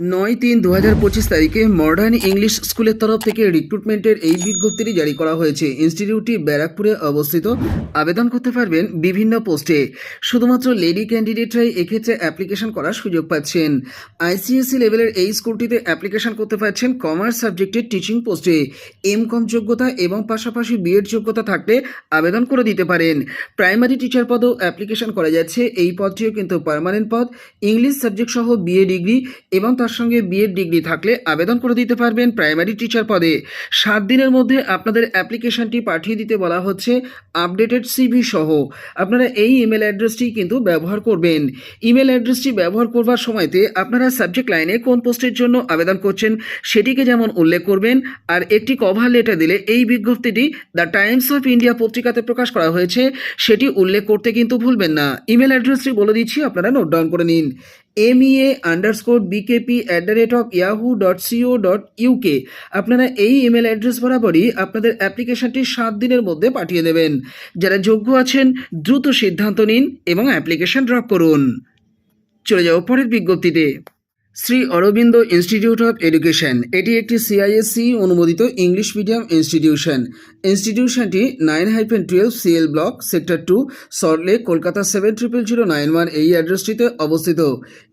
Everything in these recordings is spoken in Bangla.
নয় তিন দু হাজার পঁচিশ তারিখে মডার্ন ইংলিশ স্কুলের তরফ থেকে রিক্রুটমেন্টের এই বিজ্ঞপ্তিটি জারি করা হয়েছে। ইনস্টিটিউটটি ব্যারাকপুরে অবস্থিত। আবেদন করতে পারবেন বিভিন্ন পোস্টে। শুধুমাত্র লেডি ক্যান্ডিডেটরাই এক্ষেত্রে অ্যাপ্লিকেশন করার সুযোগ পাচ্ছেন। আইসিএসসি লেভেলের এই স্কুলটিতে অ্যাপ্লিকেশন করতে পারছেন কমার্স সাবজেক্টের টিচিং পোস্টে। এম কম যোগ্যতা এবং পাশাপাশি বিএড যোগ্যতা থাকলে আবেদন করে দিতে পারেন। প্রাইমারি টিচার পদেও অ্যাপ্লিকেশন করা যাচ্ছে। এই পদটিও কিন্তু পার্মানেন্ট পদ। ইংলিশ সাবজেক্ট সহ বিএ ডিগ্রি এবং তার সঙ্গে বিএড ডিগ্রি থাকলে আবেদন করে দিতে পারবেন প্রাইমারি টিচার পদে। সাত দিনের মধ্যে আপনাদের অ্যাপ্লিকেশনটি পাঠিয়ে দিতে বলা হচ্ছে আপডেটেড সিভি সহ। আপনারা এই ইমেল অ্যাড্রেসটি কিন্তু ব্যবহার করবেন। ইমেল অ্যাড্রেসটি ব্যবহার করবার সময়তে আপনারা সাবজেক্ট লাইনে কোন পোস্টের জন্য আবেদন করছেন সেটিকে যেমন উল্লেখ করবেন, আর একটি কভার লেটার দিলে এই বিজ্ঞপ্তিটি দ্য টাইমস অফ ইন্ডিয়া পত্রিকাতে প্রকাশ করা হয়েছে, সেটি উল্লেখ করতে কিন্তু ভুলবেন না। ইমেল অ্যাড্রেসটি বলে দিচ্ছি, আপনারা নোট ডাউন করে নিন। M EA underscore BKP at the rate of Yahoo dot co dot UK আপনারা এই ইমেল অ্যাড্রেস বরাবরই আপনাদের অ্যাপ্লিকেশনটি সাত দিনের মধ্যে পাঠিয়ে দেবেন। যারা যোগ্য আছেন, দ্রুত সিদ্ধান্ত নিন এবং অ্যাপ্লিকেশন ড্রপ করুন। চলে যাও পরের বিজ্ঞপ্তিতে। Shri Aurobindo institute of education, এটি একটি সিআইএসসি অনুমোদিত English medium institution. ইনস্টিটিউশনটি nine hyphen twelve CL block, sector two Salt Lake Kolkata seven triple zero nine one এই অ্যাড্রেসটিতে অবস্থিত।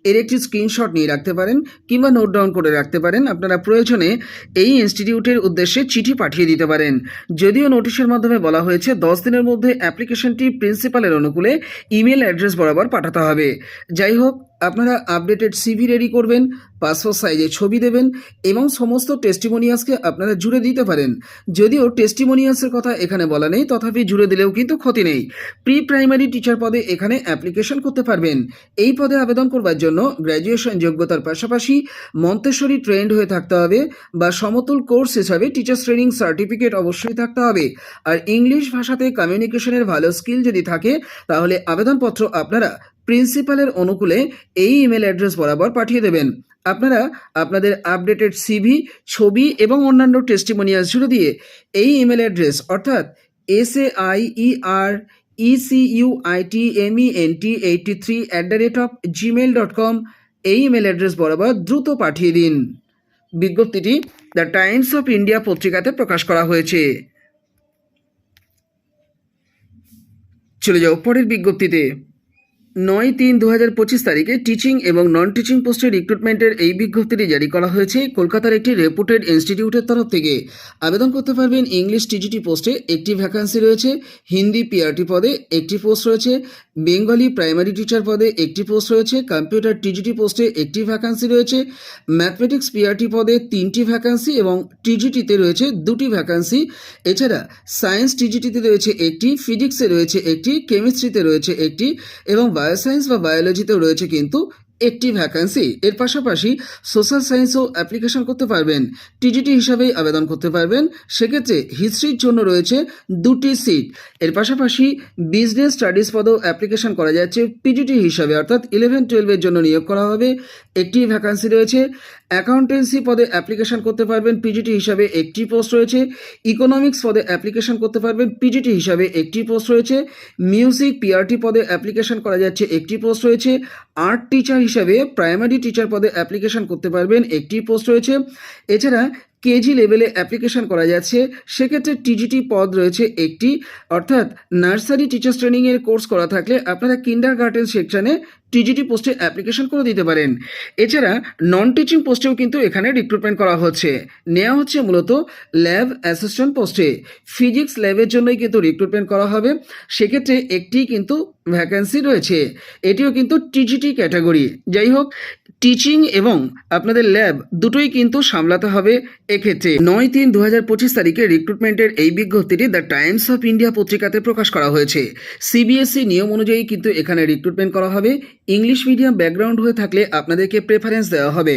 এর একটি স্ক্রিনশট নিয়ে রাখতে পারেন কিংবা নোট ডাউন করে রাখতে পারেন। আপনারা প্রয়োজনে এই ইনস্টিটিউটের উদ্দেশ্যে চিঠি পাঠিয়ে দিতে পারেন। যদিও নোটিশের মাধ্যমে বলা হয়েছে, দশ দিনের মধ্যে অ্যাপ্লিকেশনটি প্রিন্সিপালের অনুকূলে ইমেল অ্যাড্রেস বরাবর পাঠাতে হবে। যাই হোক আপনারা আপডেটেড সিভি রেডি করবেন। পাসপোর্ট সাইজে ছবি দেবেন এবং সমস্ত টেস্টিমোনিয়াসকে আপনারা জুড়ে দিতে পারেন। যদিও টেস্টিমোনিয়াসের কথা এখানে বলা নেই, তথাপি জুড়ে দিলেও কিন্তু ক্ষতি নেই। প্রি প্রাইমারি টিচার পদে এখানে অ্যাপ্লিকেশন করতে পারবেন। এই পদে আবেদন করবার জন্য গ্র্যাজুয়েশন যোগ্যতার পাশাপাশি মন্তেশ্বরী ট্রেন্ড হয়ে থাকতে হবে বা সমতুল কোর্স হিসাবে টিচার্স ট্রেনিং সার্টিফিকেট অবশ্যই থাকতে হবে। আর ইংলিশ ভাষাতে কমিউনিকেশনের ভালো স্কিল যদি থাকে, তাহলে আবেদনপত্র আপনারা প্রিন্সিপালের অনুকূলে এই ইমেল অ্যাড্রেস বরাবর পাঠিয়ে দেবেন। আপনারা আপনাদের আপডেটেড সিভি ছবি এবং অন্যান্য টেস্টিমোনিয়াস জুড়ে দিয়ে এই ইমেল অ্যাড্রেস অর্থাৎ S A I E R ECU IT M E N T eighty three at the rate of Gmail dot com এই ইমেল অ্যাড্রেস বরাবর দ্রুত পাঠিয়ে দিন। বিজ্ঞপ্তিটি দ্য টাইমস অফ ইন্ডিয়া পত্রিকাতে প্রকাশ করা হয়েছে। চলে যাও পরের বিজ্ঞপ্তিতে। নয় তিন দু হাজার পঁচিশ তারিখে টিচিং এবং নন টিচিং পোস্টের রিক্রুটমেন্টের এই বিজ্ঞপ্তিটি জারি করা হয়েছে কলকাতার একটি রেপুটেড ইনস্টিটিউটের তরফ থেকে। আবেদন করতে পারবেন ইংলিশ টিজিটি পোস্টে একটি ভ্যাকান্সি রয়েছে, হিন্দি পিআরটি পদে একটি পোস্ট রয়েছে বেঙ্গলি প্রাইমারি টিচার পদে একটি পোস্ট রয়েছে কম্পিউটার টিজিটি পোস্টে একটি ভ্যাকান্সি রয়েছে ম্যাথমেটিক্স পিআরটি পদে তিনটি ভ্যাকান্সি এবং টিজিটিতে রয়েছে দুটি ভ্যাকান্সি এছাড়া সায়েন্স টিজিটিতে রয়েছে একটি ফিজিক্সে রয়েছে একটি কেমিস্ট্রিতে রয়েছে একটি এবং বায়োসায়েন্স বা বায়োলজিতেও রয়েছে কিন্তু একটি ভ্যাকান্সি এর পাশাপাশি সোশ্যাল সায়েন্সও অ্যাপ্লিকেশন করতে পারবেন। টিজিটি হিসাবেই আবেদন করতে পারবেন। সেক্ষেত্রে হিস্ট্রির জন্য রয়েছে দুটি সিট এর পাশাপাশি বিজনেস স্টাডিজ পদেও অ্যাপ্লিকেশন করা যাচ্ছে। পিজিটি হিসাবে, অর্থাৎ ইলেভেন টুয়েলভের জন্য নিয়োগ করা হবে। একটি ভ্যাকান্সি রয়েছে। অ্যাকাউন্টেন্সি পদে অ্যাপ্লিকেশন করতে পারবেন। পিজিটি হিসাবে একটি পোস্ট রয়েছে। ইকোনমিক্স পদে অ্যাপ্লিকেশন করতে পারবেন। পিজিটি হিসাবে একটি পোস্ট রয়েছে। মিউজিক পিআরটি পদে অ্যাপ্লিকেশন করা যাচ্ছে। একটি পোস্ট রয়েছে। আর্ট টিচার হিসাবে প্রাইমারি টিচার পদে অ্যাপ্লিকেশন করতে পারবেন। একটি পোস্ট রয়েছে। এছাড়া কেজি লেভেলে অ্যাপ্লিকেশন করা যাচ্ছে। সেক্ষেত্রে টিজিটি পদ রয়েছে একটি। অর্থাৎ নার্সারি টিচার্স ট্রেনিংয়ের কোর্স করা থাকলে আপনারা কিন্ডার গার্ডেন সেকশানে টিজিটি পোস্টে অ্যাপ্লিকেশন করে দিতে পারেন। এছাড়া নন টিচিং পোস্টেও কিন্তু এখানে রিক্রুটমেন্ট করা হচ্ছে। নেওয়া হচ্ছে মূলত ল্যাব অ্যাসিস্ট্যান্ট পোস্টে ফিজিক্স ল্যাবের জন্যই কিন্তু রিক্রুটমেন্ট করা হবে। সেক্ষেত্রে একটি কিন্তু ভ্যাকেন্সি রয়েছে। এটিও কিন্তু টিজিটি ক্যাটাগরি যাই হোক টিচিং এবং আপনাদের ল্যাব দুটোই কিন্তু সামলাতে হবে এক্ষেত্রে। নয় তিন দু হাজার পঁচিশ তারিখে রিক্রুটমেন্টের এই বিজ্ঞপ্তিটি দ্য টাইমস অফ ইন্ডিয়া পত্রিকাতে প্রকাশ করা হয়েছে। সিবিএসই নিয়ম অনুযায়ী কিন্তু এখানে রিক্রুটমেন্ট করা হবে। ইংলিশ মিডিয়াম ব্যাকগ্রাউন্ড হয়ে থাকলে আপনাদেরকে প্রেফারেন্স দেওয়া হবে।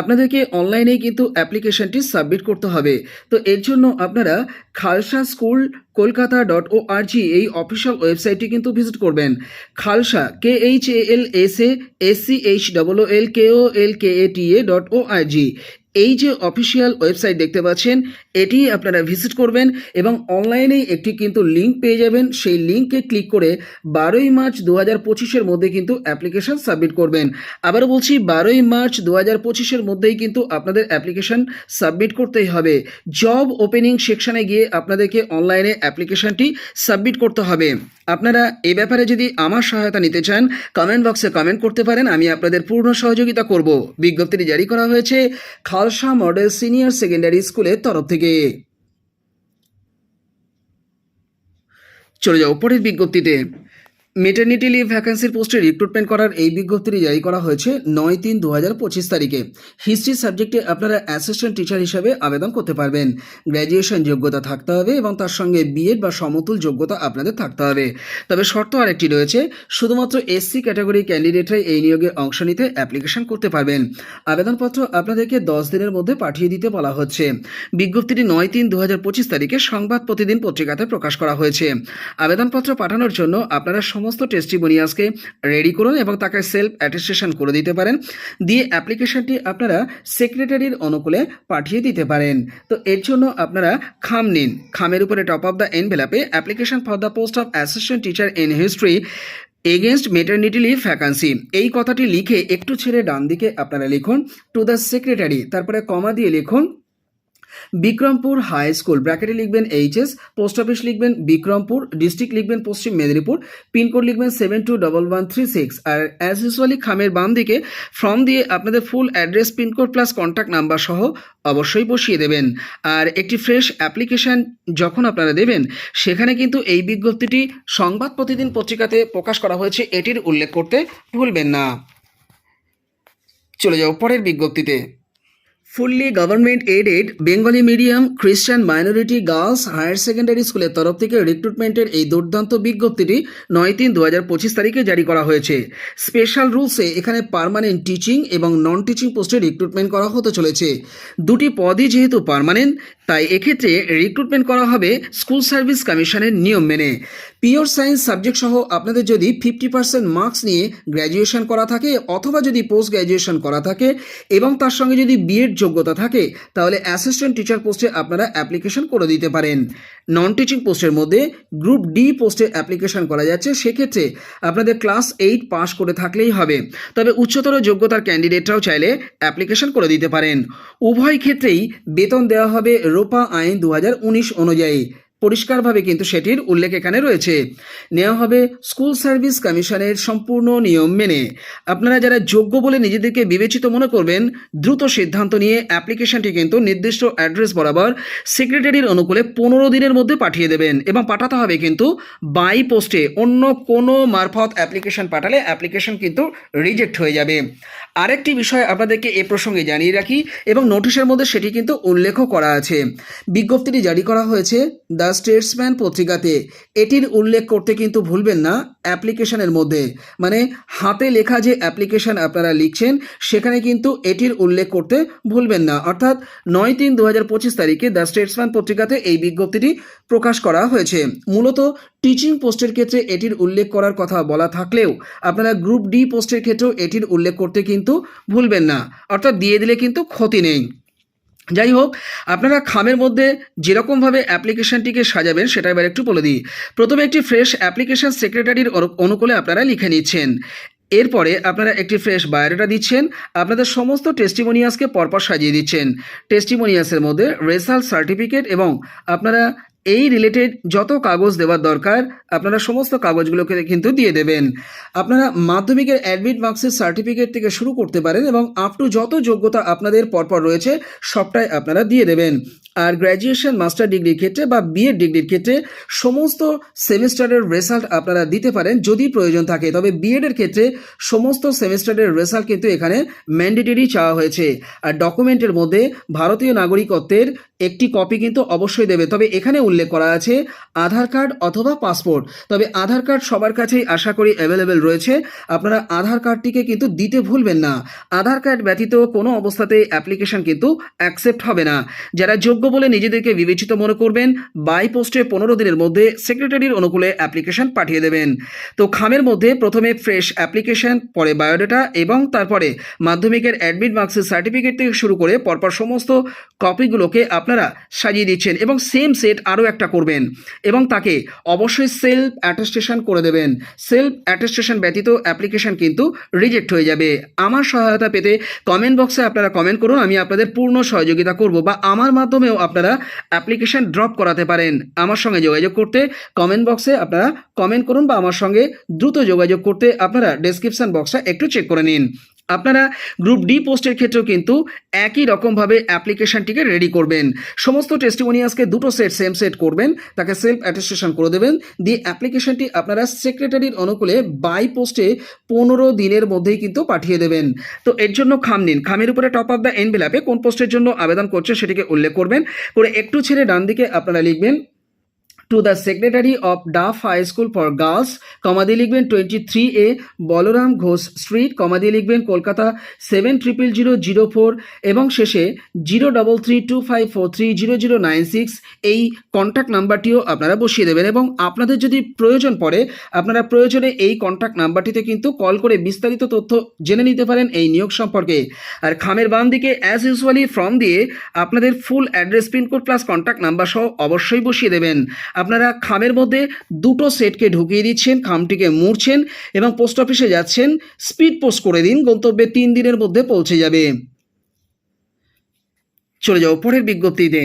আপনাদেরকে অনলাইনেই কিন্তু অ্যাপ্লিকেশনটি সাবমিট করতে হবে। তো এর জন্য আপনারা Khalsa school Kolkata dot O RG এই অফিসিয়াল ওয়েবসাইটটি কিন্তু ভিজিট করবেন। Khalsa K H A L S A S C H double O L K O L K A T A dot O RG এই যে অফিসিয়াল ওয়েবসাইট দেখতে পাচ্ছেন এটি আপনারা ভিজিট করবেন এবং অনলাইনেই একটি কিন্তু লিঙ্ক পেয়ে যাবেন। সেই লিঙ্কে ক্লিক করে বারোই মার্চ দু হাজার পঁচিশের মধ্যে কিন্তু অ্যাপ্লিকেশন সাবমিট করবেন। আবারও বলছি, বারোই মার্চ দু হাজার পঁচিশের মধ্যেই কিন্তু আপনাদের অ্যাপ্লিকেশন সাবমিট করতেই হবে। জব ওপেনিং সেকশানে গিয়ে আপনাদেরকে অনলাইনে অ্যাপ্লিকেশনটি সাবমিট করতে হবে। আপনারা এ ব্যাপারে যদি আমার সহায়তা নিতে চান কমেন্ট বক্সে কমেন্ট করতে পারেন, আমি আপনাদের পূর্ণ সহযোগিতা করব। বিজ্ঞপ্তিটি জারি করা হয়েছে। খালসা মডেল সিনিয়র সেকেন্ডারি স্কুলের তরফ থেকে। চলে যাও পরের বিজ্ঞপ্তিতে। মেটার্নিটি লিভ ভ্যাকেন্সির পোস্টে রিক্রুটমেন্ট করার এই বিজ্ঞপ্তিটি জারি করা হয়েছে নয় তিন দু হাজার পঁচিশ তারিখে। হিস্ট্রি সাবজেক্টে আপনারা অ্যাসিস্ট্যান্ট টিচার হিসাবে আবেদন করতে পারবেন। গ্র্যাজুয়েশন যোগ্যতা থাকতে হবে এবং তার সঙ্গে বিএড বা সমতুল যোগ্যতা আপনাদের থাকতে হবে। তবে শর্ত আরেকটি রয়েছে, শুধুমাত্র এসসি ক্যাটাগরি ক্যান্ডিডেটরাই এই নিয়োগে অংশ নিতে অ্যাপ্লিকেশন করতে পারবেন। আবেদনপত্র আপনাদেরকে দশ দিনের মধ্যে পাঠিয়ে দিতে বলা হচ্ছে। বিজ্ঞপ্তিটি নয় তিন দু হাজার পঁচিশ তারিখে সংবাদ প্রতিদিন পত্রিকাতে প্রকাশ করা হয়েছে। আবেদনপত্র পাঠানোর জন্য আপনারা সমস্ত টেস্টিমোনিয়াসকে রেডি করুন এবং তাকে সেলফ অ্যাটেস্টেশন করে দিতে পারেন। দিয়ে অ্যাপ্লিকেশনটি আপনারা সেক্রেটারির অনুকূলে পাঠিয়ে দিতে পারেন। তো এর জন্য আপনারা খাম নিন। খামের উপরে top of the এনভেলাপে application for the post of assistant teacher in history against maternity leave vacancy এই কথাটি লিখে একটু ছেড়ে ডান দিকে আপনারা লিখুন টু দ্য সেক্রেটারি তারপরে কমা দিয়ে লিখুন বিক্রমপুর হাই স্কুল। ব্র্যাকেটে লিখবেন এইচএস, পোস্ট অফিস লিখবেন বিক্রমপুর, ডিস্ট্রিক্ট লিখবেন পশ্চিম মেদিনীপুর, পিনকোড লিখবেন seven two double one three six. আর অ্যাজ ইউজুয়ালি খামের বাম দিকে ফর্ম দিয়ে আপনাদের full address pin code plus contact number সহ অবশ্যই বসিয়ে দেবেন। আর একটি ফ্রেশ অ্যাপ্লিকেশন যখন আপনারা দেবেন, সেখানে কিন্তু এই বিজ্ঞপ্তিটি সংবাদ প্রতিদিন পত্রিকাতে প্রকাশ করা হয়েছে, এটির উল্লেখ করতে ভুলবেন না। চলে যাও পরের বিজ্ঞপ্তিতে। Fully government aided Bengali medium Christian minority girls higher secondary স্কুলের তরফ থেকে রিক্রুটমেন্টের এই দুর্দান্ত বিজ্ঞপ্তিটি নয় তিন দু হাজার পঁচিশ তারিখে জারি করা হয়েছে। স্পেশাল রুলসে এখানে পার্মানেন্ট টিচিং এবং নন টিচিং পোস্টে রিক্রুটমেন্ট করা হতে চলেছে। দুটি পদই যেহেতু পারমানেন্ট তাই এক্ষেত্রে রিক্রুটমেন্ট করা হবে স্কুল সার্ভিস কমিশনের নিয়ম মেনে। পিওর সায়েন্স সাবজেক্ট সহ আপনাদের যদি ফিফটি পার্সেন্ট মার্কস নিয়ে গ্র্যাজুয়েশন করা থাকে অথবা যদি পোস্ট গ্র্যাজুয়েশন করা থাকে এবং তার সঙ্গে যদি বিএড যোগ্যতা থাকে, তাহলে অ্যাসিস্ট্যান্ট টিচার পোস্টে আপনারা অ্যাপ্লিকেশন করে দিতে পারেন। নন টিচিং পোস্টের মধ্যে গ্রুপ ডি পোস্টে অ্যাপ্লিকেশন করা যাচ্ছে, সেক্ষেত্রে আপনাদের ক্লাস এইট পাস করে থাকলেই হবে। তবে উচ্চতর যোগ্যতার ক্যান্ডিডেটরাও চাইলে অ্যাপ্লিকেশন করে দিতে পারেন। উভয় ক্ষেত্রেই বেতন দেওয়া হবে রোপা আইন দু হাজার উনিশ অনুযায়ী। পরিষ্কারভাবে কিন্তু সেটির উল্লেখ এখানে রয়েছে। নেওয়া হবে স্কুল সার্ভিস কমিশনের সম্পূর্ণ নিয়ম মেনে। আপনারা যারা যোগ্য বলে নিজেদেরকে বিবেচিত মনে করবেন, দ্রুত সিদ্ধান্ত নিয়ে অ্যাপ্লিকেশনটি কিন্তু নির্দিষ্ট অ্যাড্রেস বরাবর সেক্রেটারির অনুকূলে পনেরো দিনের মধ্যে পাঠিয়ে দেবেন এবং পাঠাতে হবে কিন্তু বাই পোস্টে। অন্য কোনো মারফত অ্যাপ্লিকেশন পাঠালে অ্যাপ্লিকেশন কিন্তু রিজেক্ট হয়ে যাবে। আরেকটি বিষয় আপনাদেরকে এ প্রসঙ্গে জানিয়ে রাখি এবং নোটিশের মধ্যে সেটি কিন্তু উল্লেখও করা আছে। বিজ্ঞপ্তিটি জারি করা হয়েছে দ্য স্টেটসম্যান পত্রিকাতে। এটির উল্লেখ করতে কিন্তু ভুলবেন না অ্যাপ্লিকেশনের মধ্যে। মানে হাতে লেখা যে অ্যাপ্লিকেশন আপনারা লিখছেন, সেখানে কিন্তু এটির উল্লেখ করতে ভুলবেন না। অর্থাৎ নয় তিন দু তারিখে দ্য স্টেটসম্যান পত্রিকাতে এই বিজ্ঞপ্তিটি প্রকাশ করা হয়েছে। মূলত টিচিং পোস্টের ক্ষেত্রে এটির উল্লেখ করার কথা বলা থাকলেও আপনারা গ্রুপ ডি পোস্টের ক্ষেত্রেও এটির উল্লেখ করতে কিন্তু ভুলবেন না। অর্থাৎ দিয়ে দিলে কিন্তু ক্ষতি নেই। যাই হোক, আপনারা খামের মধ্যে যেরকমভাবে অ্যাপ্লিকেশনটিকে সাজাবেন সেটা এবার একটু বলে দিই। প্রথমে একটি ফ্রেশ অ্যাপ্লিকেশন সেক্রেটারির অনুকূলে আপনারা লিখে নিচ্ছেন। এরপরে আপনারা একটি ফ্রেশ বায়োডাটা দিচ্ছেন। আপনাদের সমস্ত টেস্টিমোনিয়াসকে পরপর সাজিয়ে দিচ্ছেন। টেস্টিমোনিয়াসের মধ্যে রেজাল্ট সার্টিফিকেট এবং আপনারা এই রিলেটেড যত কাগজ দেওয়ার দরকার, আপনারা সমস্ত কাগজগুলোকে কিন্তু দিয়ে দেবেন। আপনারা মাধ্যমিকের অ্যাডমিট মার্কসের সার্টিফিকেট থেকে শুরু করতে পারেন এবং আপ টু যত যোগ্যতা আপনাদের পরপর রয়েছে, সবটাই আপনারা দিয়ে দেবেন। আর গ্র্যাজুয়েশন মাস্টার ডিগ্রির ক্ষেত্রে বা বিএড ডিগ্রির ক্ষেত্রে সমস্ত সেমিস্টারের রেজাল্ট আপনারা দিতে পারেন যদি প্রয়োজন থাকে। তবে বিএডের ক্ষেত্রে সমস্ত সেমিস্টারের রেজাল্ট কিন্তু এখানে ম্যান্ডেটরি চাওয়া হয়েছে। আর ডকুমেন্টের মধ্যে ভারতীয় নাগরিকত্বের একটি কপি কিন্তু অবশ্যই দেবে। তবে এখানে উল্লেখ করা আছে আধার কার্ড অথবা পাসপোর্ট তবে আধার কার্ড সবার কাছেই আশা করি অ্যাভেলেবেল রয়েছে। আপনারা আধার কার্ডটিকে কিন্তু দিতে ভুলবেন না। আধার কার্ড ব্যতীত কোনো অবস্থাতেই অ্যাপ্লিকেশন কিন্তু অ্যাকসেপ্ট হবে না। যারা যোগ্য যোগ্য বলে নিজেদেরকে বিবেচিত মনে করবেন বাই পোস্টে পনেরো দিনের মধ্যে সেক্রেটারির অনুকূলে অ্যাপ্লিকেশন পাঠিয়ে দেবেন। তো খামের মধ্যে প্রথমে ফ্রেশ অ্যাপ্লিকেশন পরে বায়োডাটা এবং তারপরে মাধ্যমিকের অ্যাডমিট মার্কসের সার্টিফিকেট থেকে শুরু করে পরপর সমস্ত কপিগুলোকে আপনারা সাজিয়ে দিচ্ছেন এবং সেম সেট আরও একটা করবেন এবং তাকে অবশ্যই সেলফ অ্যাটেস্টেশন করে দেবেন। সেলফ অ্যাটেস্টেশন ব্যতীত অ্যাপ্লিকেশন কিন্তু রিজেক্ট হয়ে যাবে। আমার সহায়তা পেতে কমেন্ট বক্সে আপনারা কমেন্ট করুন, আমি আপনাদের পূর্ণ সহযোগিতা করব বা আমার মাধ্যমেও আপনারা অ্যাপ্লিকেশন ড্রপ করাতে পারেন আমার সঙ্গে যোগাযোগ করতে। কমেন্ট বক্সে আপনারা কমেন্ট করুন বা আমার সঙ্গে দ্রুত যোগাযোগ করতে আপনারা ডেসক্রিপশান বক্সটা একটু চেক করে নিন। আপনারা গ্রুপ ডি পোস্টের ক্ষেত্রেও কিন্তু একই রকমভাবে অ্যাপ্লিকেশনটিকে রেডি করবেন। সমস্ত টেস্টিমোনিয়াসকে দুটো সেট সেম সেট করবেন, তাকে সেলফ অ্যাটেস্টেশন করে দেবেন। দিয়ে অ্যাপ্লিকেশনটি আপনারা সেক্রেটারির অনুকূলে বাই পোস্টে পনেরো দিনের মধ্যেই কিন্তু পাঠিয়ে দেবেন। তো এর জন্য খাম নিন। খামের উপরে টপ অফ দ্য এনভেলাপে কোন পোস্টের জন্য আবেদন করছে সেটিকে উল্লেখ করবেন। করে একটু ছেড়ে ডান দিকে আপনারা লিখবেন to the secretary of Duff high school for girls comma দিয়ে লিখবেন twenty three A Balaram Ghosh street comma দিয়ে লিখবেন Kolkata seven triple zero zero four এবং শেষে zero double three two five four three zero zero nine six এই কন্ট্যাক্ট নাম্বারটিও আপনারা বসিয়ে দেবেন এবং আপনাদের যদি প্রয়োজন পড়ে, আপনারা প্রয়োজনে এই কন্ট্যাক্ট নাম্বারটিতে কিন্তু কল করে বিস্তারিত তথ্য জেনে নিতে পারেন এই নিয়োগ সম্পর্কে। আর খামের বাম দিকে অ্যাজ ইউজুয়ালি ফর্ম দিয়ে আপনাদের full address pin code plus contact number সহ অবশ্যই বসিয়ে দেবেন। আপনারা খামের মধ্যে দুটো সেটকে ঢুকিয়ে দিচ্ছেন, খামটিকে মুড়ছেন এবং পোস্ট অফিসে যাচ্ছেন, স্পিড পোস্ট করে দিন, গন্তব্যে তিন দিনের মধ্যে পৌঁছে যাবে। চলে যাও পরের বিজ্ঞপ্তিতে।